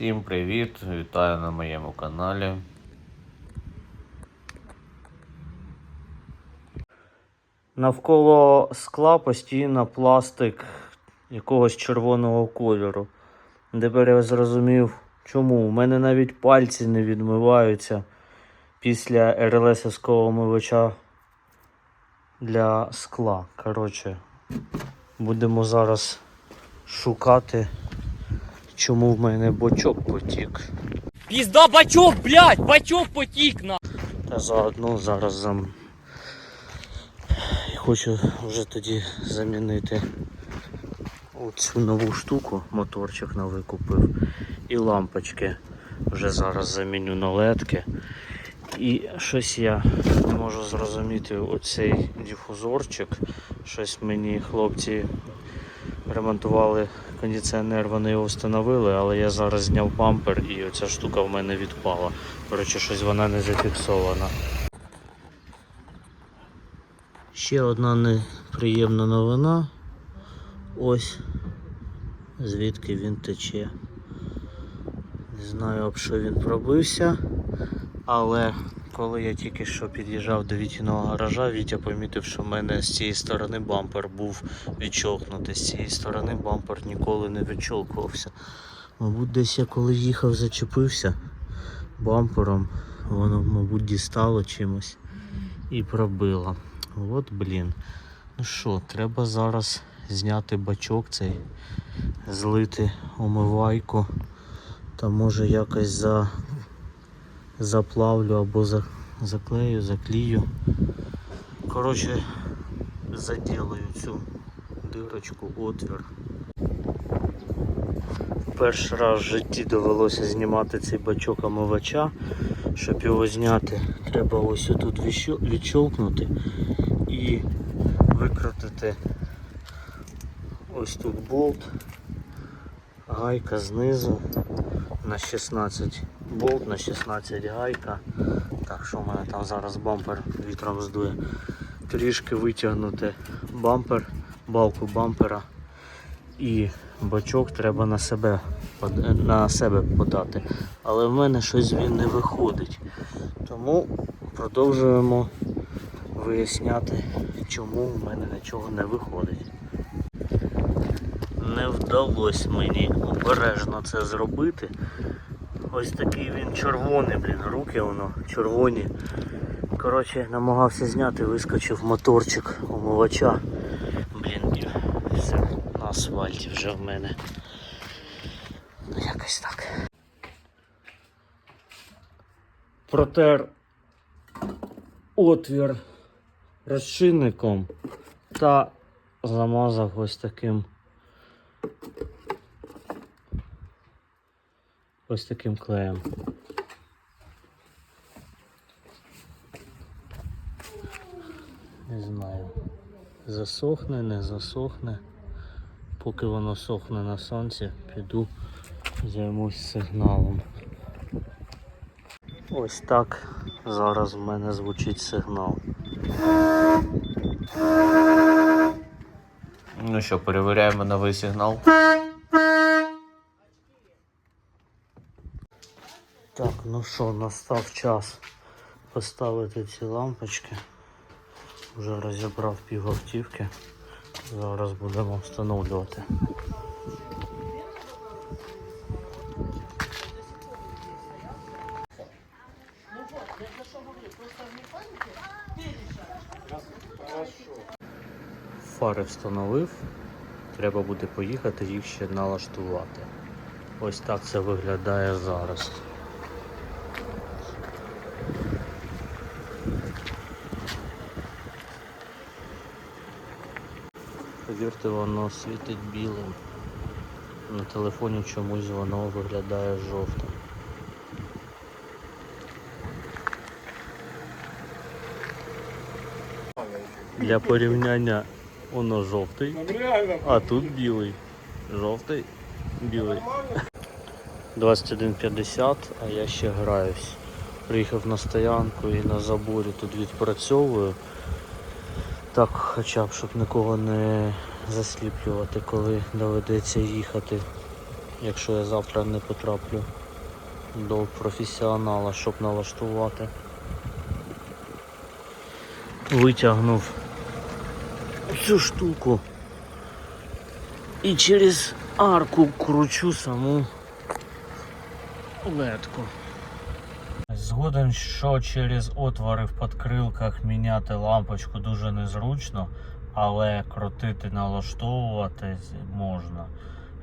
Всім привіт! Вітаю на моєму каналі. Навколо скла постійно пластик якогось червоного кольору. Тепер я зрозумів, чому. У мене навіть пальці не відмиваються після РЛСовського омивача для скла. Коротше, будемо зараз шукати, чому в мене бочок потік. Пізда бачок, блядь, бачок потік на. Та заодно зараз зам... хочу вже тоді замінити оцю нову штуку, моторчик новий купив. І лампочки вже зараз заміню на ледки. І щось я не можу зрозуміти оцей дифузорчик. Щось мені хлопці ремонтували кондиціонер, вони його встановили, але я зараз зняв бампер і оця штука в мене відпала. Коротше, щось вона не зафіксована. Ще одна неприємна новина. Ось звідки він тече. Не знаю, об що він пробився, але коли я тільки що під'їжджав до Вітіного гаража, Вітя помітив, що в мене з цієї сторони бампер був відчолкнутий. З цієї сторони бампер ніколи не відчолкувався. Мабуть, десь я коли їхав, зачепився бампером, воно, мабуть, дістало чимось і пробило. От блін. Ну що, треба зараз зняти бачок цей, злити омивайку. Та може якось за... заплавлю або заклею, заклію. Коротше, заділаю цю дирочку, отвір. Перший раз в житті довелося знімати цей бачок омивача. Щоб його зняти, треба ось тут відщолкнути і викрутити ось тут болт, гайка знизу на 16 болт на 16 гайка. Так, що в мене там зараз бампер вітром здує. Трішки витягнути бампер, балку бампера і бачок треба на себе на себе подати. Але в мене щось він не виходить. Тому продовжуємо виясняти, чому в мене нічого не виходить. Не вдалося мені обережно це зробити. Ось такий він червоний, блін, руки воно червоні. Коротше, намагався зняти, вискочив моторчик омивача. Блін, все на асфальті вже в мене. Ну якось так. Протер отвір розчинником та замазав ось таким ось таким клеєм. Не знаю. Засохне, не засохне. Поки воно сохне на сонці, піду займусь сигналом. Ось так зараз в мене звучить сигнал. Ну що, перевіряємо новий сигнал. Так, ну що, настав час поставити ці лампочки. Вже розібрав пів автівки. Зараз будемо встановлювати. Фари встановив. Треба буде поїхати їх ще налаштувати. Ось так це виглядає зараз. Повірте, воно світить білим. На телефоні чомусь воно виглядає жовтим. Для порівняння воно жовтий, а тут білий. Жовтий, білий. 21.50, а я ще граюсь. Приїхав на стоянку і на заборі тут відпрацьовую. Так, хоча б, щоб нікого не засліплювати, коли доведеться їхати якщо я завтра не потраплю до професіонала, щоб налаштувати. Витягнув цю штуку і через арку кручу саму ледку. Згоден, що через отвори в подкрилках міняти лампочку дуже незручно, але крутити, налаштовувати можна.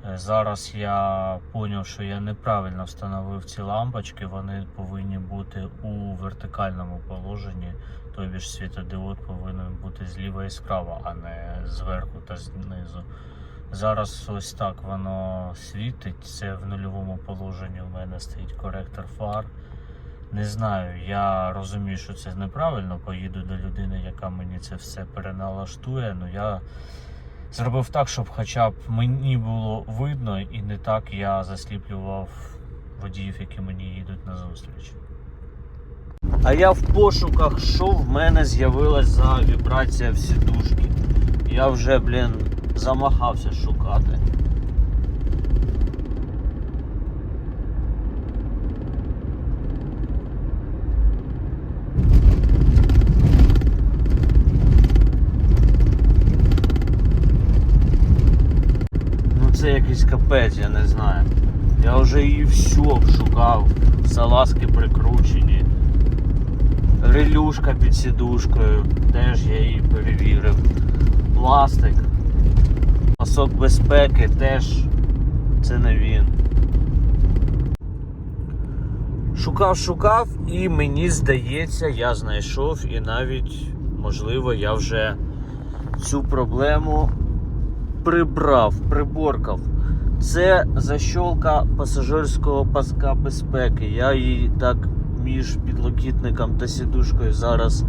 Е, Зараз я зрозумів, що я неправильно встановив ці лампочки. Вони повинні бути у вертикальному положенні. Тобі ж світодіод повинен бути зліва і справа, а не зверху та знизу. Зараз ось так воно світить. Це в нульовому положенні у мене стоїть коректор фар. Не знаю, я розумію, що це неправильно. Поїду до людини, яка мені це все переналаштує. Ну я зробив так, щоб хоча б мені було видно, і не так я засліплював водіїв, які мені їдуть на зустріч. А я в пошуках, що в мене з'явилась за вібрація в сідушки. Я вже, блін, замахався шукати. Ну це якийсь капець, я не знаю. Я вже її всю шукав. Салазки прикручені. Релюшка під сідушкою, теж я її перевірив. Пластик. Пасок безпеки теж це не він. Шукав, шукав, і мені здається, я знайшов і навіть, можливо, я вже цю проблему прибрав, приборкав. Це защолка пасажирського паска безпеки. Я її так між підлокітником та сідушкою зараз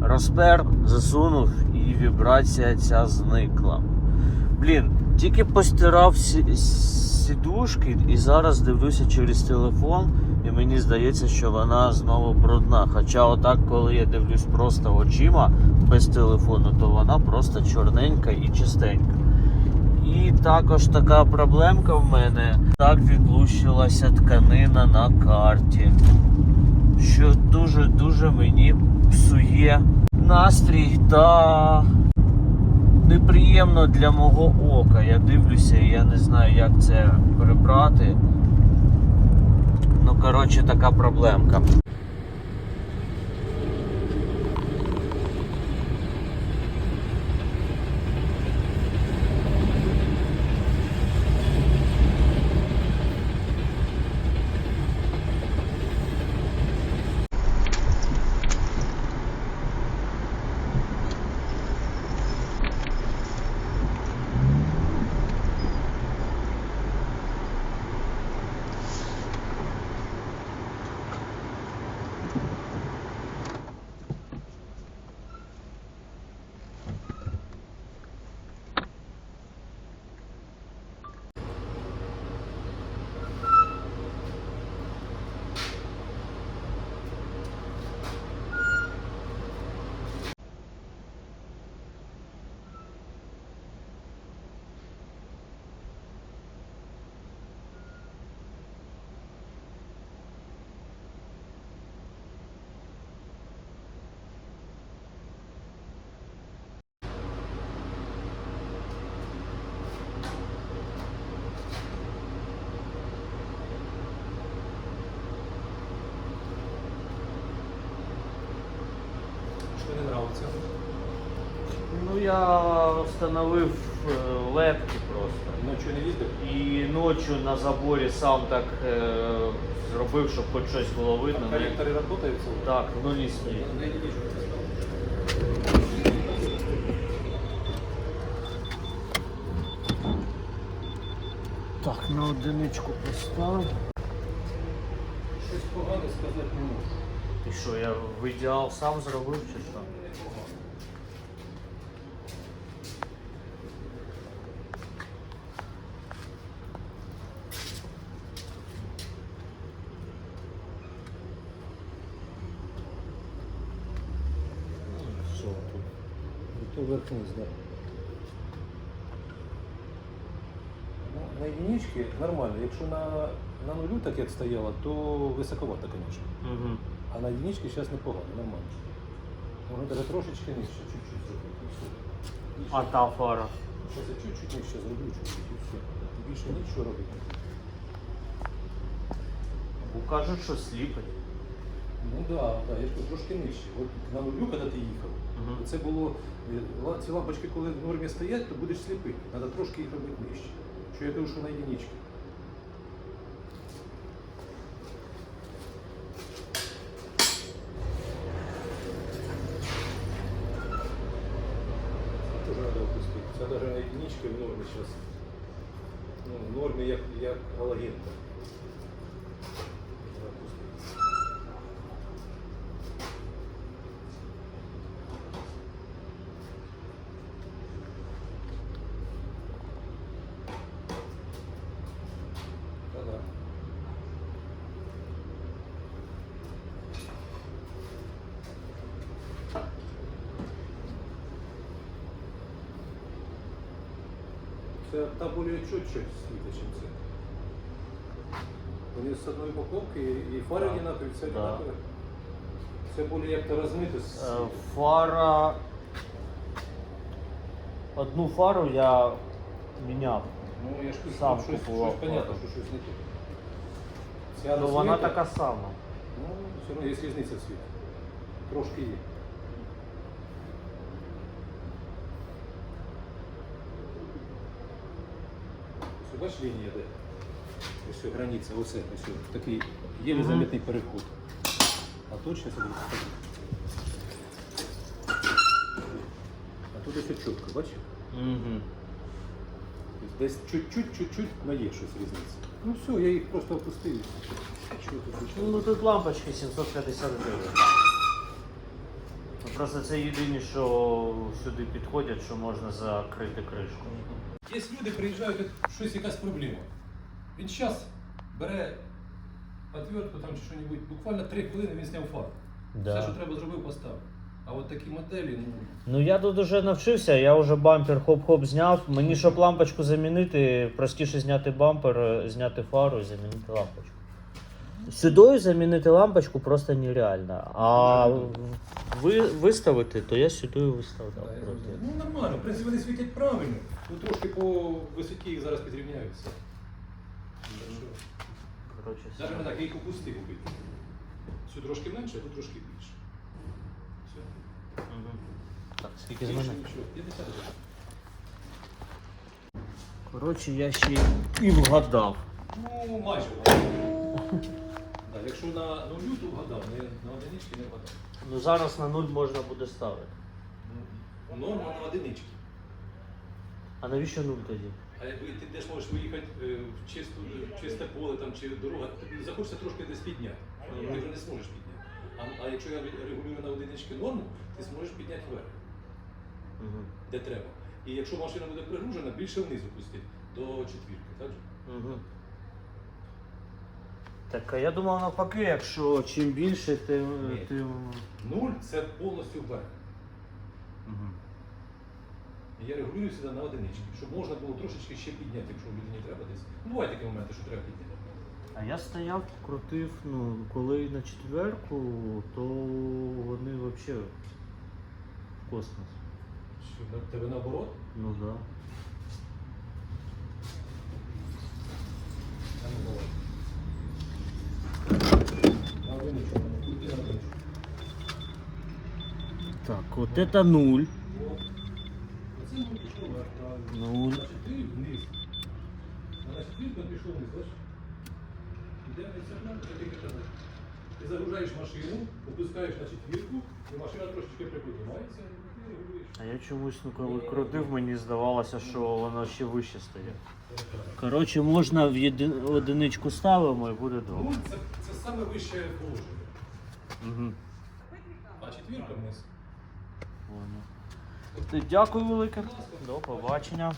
розпер, засунув і вібрація ця зникла. Блін, тільки постирав сідушки і зараз дивлюся через телефон, і мені здається, що вона знову брудна. Хоча отак, коли я дивлюсь просто очима без телефону, то вона просто чорненька і чистенька. І також така проблемка в мене. Так відлущилася тканина на карті. Що дуже-дуже мені псує настрій та неприємно для мого ока. Я дивлюся і я не знаю, як це прибрати. Ну, коротше, така проблемка. Що не нравиться? Ну, я встановив е, лепки просто. Ночью не їздив? І ночі на заборі сам так е, зробив, щоб хоч щось було видно. Ну, Коллекторы работают? целый? Так, ну не сніг. Я не вижу. как ты сказал. Так, на одиничку поставив. Щось погане сказати не можу. І що, я в ідеал сам зробив чи що? Ну, верхнусь, да. на единичці нормально. Якщо на, на нулю так як стояло, то високовато, звісно. Угу. А на единичці зараз непогано, нормально. Можна навіть трошечки нижче, чуть-чуть зробити. і все. А та фара. Я чуть-чуть нижче зроблю, чуть-чуть і все. Більше нічого робити. Бо кажуть, що сліпить. Ну так, да, да, я ж кажу, трошки нижче. От на нулю, коли ти їхав, Мгм. це було е, ла- ці лампочки, коли в нормі стоять, то будеш сліпий. Треба трошки їх робити нижче. Що я кажу, що на единичці. Це теж треба на единичці в нормі зараз. Ну, в нормі як, як галогенка. Треба опустити. Та-да. Це та більш чуть-чуть світить, ніж це. Вони з одної упаковки і фари одинакові, все Да. одинакове. Це більш як-то розмито. з- Е, Фара. Одну фару я міняв. Ну, я ж кажу, сам щось, купував щось понятно, фару. що щось не тут. Ця Ну вона розмита, така сама. Ну, все одно є різниця в світі. Трошки є. Ось бачиш лінія де? Ось все, границя, оце, ось все, такий єлі Мгм. замітний переход. А тут зараз я. А тут ось чітко, бачиш? Угу. Тобто Десь чуть-чуть, чуть-чуть, але є щось різниця. Ну все, я їх просто опустив. Що тут? Ну тут лампочки 750 гривень. Ну, Просто це єдине, що сюди підходять, що можна закрити кришку. Є люди, приїжджають, щось якась проблема. Він зараз бере отвертку там чи що-небудь, буквально три хвилини він зняв фар. Все, що треба зробив, поставив. А от такі моделі, ну. Ну я тут вже навчився, я вже бампер хоп-хоп зняв. Мені, щоб лампочку замінити, простіше зняти бампер, е, зняти фару замінити лампочку. Сюдою замінити лампочку просто нереально. А ви, виставити, то я сюдою виставляв. да, просто. ну нормально, в принципі, вони світять правильно. Ну трошки по висоті їх зараз підрівняються. Коротше. Навіть не так, я їх опустив убити. Сюди трошки менше, а тут трошки більше. Все. Так, скільки з Більше мене? нічого. 50 гривень. Коротше, я ще і вгадав. Ну, майже. Якщо на нулю, то вгадав, не- на одинички не вгадав. Ну зараз на нуль можна буде ставити. Ну, Норма на одинички. А навіщо нуль тоді? А якби ти теж можеш виїхати е, в чисто, в чисте поле там, чи дорога, тобі захочеться трошки десь підняти. Ти вже не зможеш підняти. А, а якщо я регулюю на одинички норму, ти зможеш підняти вверх, Угу. де треба. І якщо машина буде пригружена, більше вниз опустити до четвірки. Так же? Угу. Так, а я думав навпаки, якщо чим більше, тим. Ні. тим... Нуль це повністю вверх. Угу. І Я регулюю сюди на одинички, щоб можна було трошечки ще підняти, якщо людині треба десь. Ну, бувають такі моменти, що треба підняти. А я стояв, крутив, ну, коли на четверку, то вони взагалі в космос. Що, на тебе наоборот? Ну так. Да. А ну давай. На одиничку. Іди на одиничку. Так, от это нуль. Оце нуль пішов вверх, правильно. Нуль. Значить, ти вниз. А на четвірку він пішов вниз, бачиш? Іде вниз, це нам треба тільки казати. Ти загружаєш машину, опускаєш на четвірку, і машина трошечки приподнімається. А я чомусь, ну коли крутив, мені здавалося, що воно ще вище стає. Коротше, можна в єди- одиничку ставимо і буде добре. це, це саме вище положення. Угу. А четвірка вниз. Дякую велике. До побачення.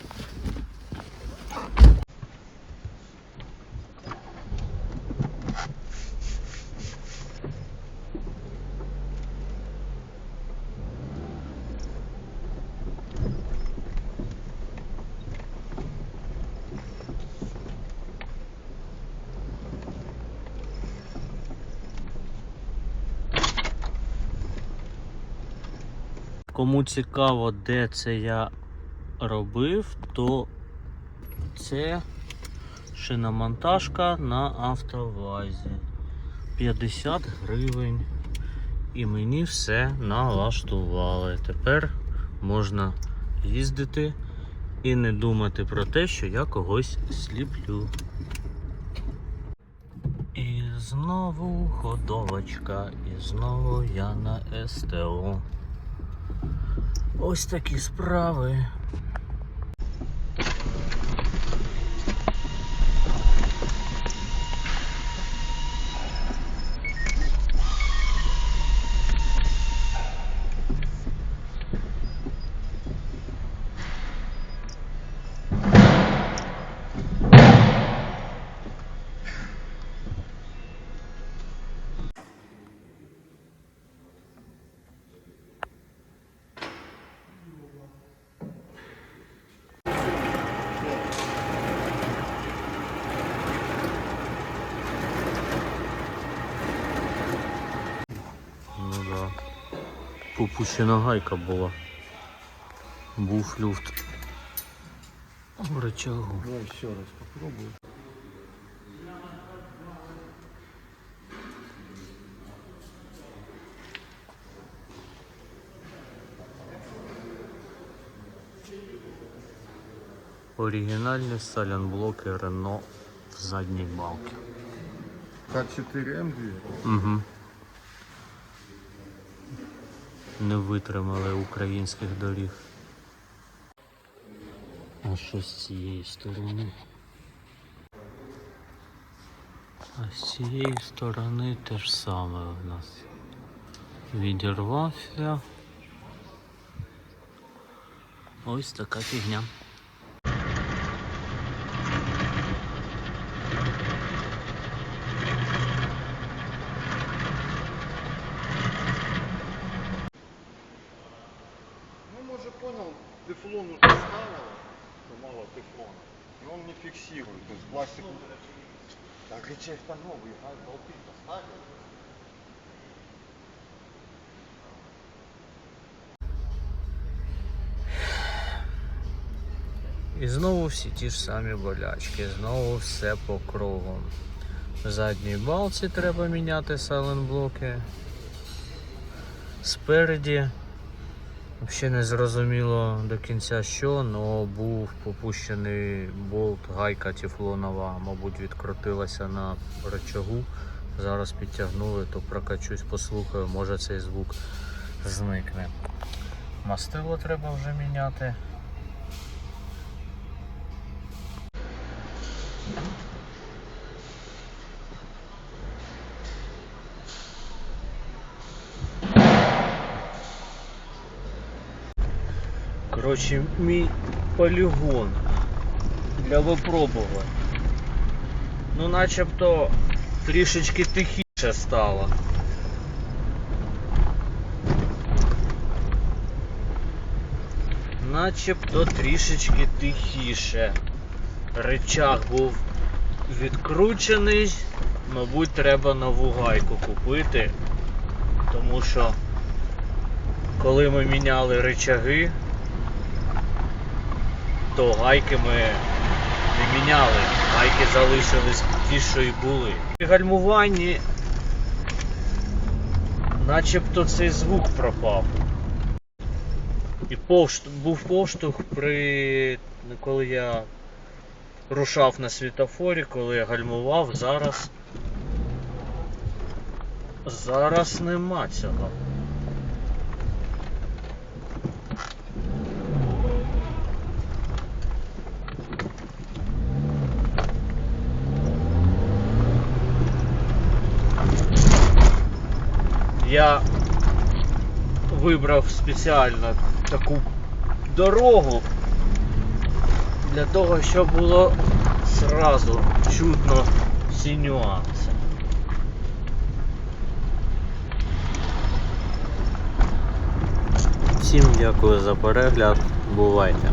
Кому цікаво, де це я робив, то це шиномонтажка на автовазі. 50 гривень. І мені все налаштували. Тепер можна їздити і не думати про те, що я когось сліплю. І знову ходовочка, і знову я на СТО. Ось такі справи. Ну да. Попущена гайка була. Був люфт. В рычагу. Давай еще раз попробую. Оригінальні салянблоки Рено в задній балці. К4М2. Угу. Не витримали українських доріг. А що з цієї сторони? А з цієї сторони те ж саме у нас. Відірвався. Ось така фігня. новый, а болты поставили. І знову всі ті ж самі болячки, знову все по кругу. В задній балці треба міняти саленблоки. Спереді взагалі не зрозуміло до кінця що, але був попущений болт, гайка тефлонова, мабуть, відкрутилася на рычагу. Зараз підтягнули, то прокачусь, послухаю, може цей звук зникне. Мастило треба вже міняти. Коротше, мій полігон для випробувань. Ну, начебто трішечки тихіше стало. Начебто трішечки тихіше. Рычаг був відкручений. Мабуть, треба нову гайку купити. Тому що коли ми міняли рычаги, то гайки ми не міняли. Гайки залишились ті, що і були. При гальмуванні начебто цей звук пропав. І повшт... був поштовх при коли я рушав на світофорі, коли я гальмував, зараз. Зараз нема цього. Я вибрав спеціально таку дорогу для того, щоб було зразу чутно всі нюанси. Всім дякую за перегляд. Бувайте.